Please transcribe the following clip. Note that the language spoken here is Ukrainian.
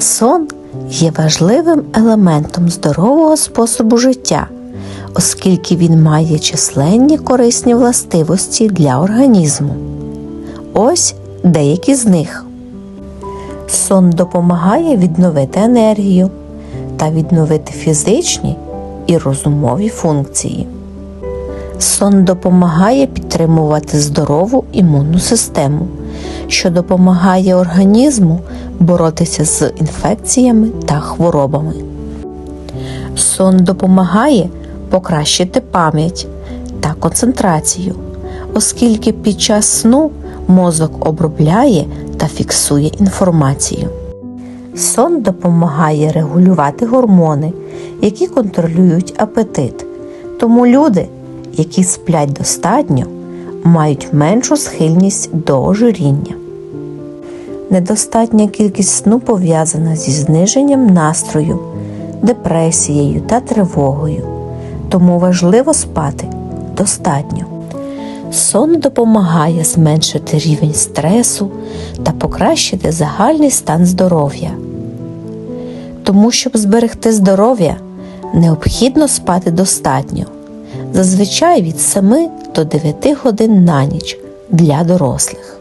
Сон є важливим елементом здорового способу життя, оскільки він має численні корисні властивості для організму. Ось деякі з них. Сон допомагає відновити енергію та відновити фізичні і розумові функції. Сон допомагає підтримувати здорову імунну систему, що допомагає організму боротися з інфекціями та хворобами. Сон допомагає покращити пам'ять та концентрацію, оскільки під час сну мозок обробляє та фіксує інформацію. Сон допомагає регулювати гормони, які контролюють апетит. Тому люди, які сплять достатньо, мають меншу схильність до ожиріння. Недостатня кількість сну пов'язана зі зниженням настрою, депресією та тривогою. Тому важливо спати достатньо. Сон допомагає зменшити рівень стресу та покращити загальний стан здоров'я. Тому, щоб зберегти здоров'я, необхідно спати достатньо, зазвичай від 7 до 9 годин на ніч для дорослих.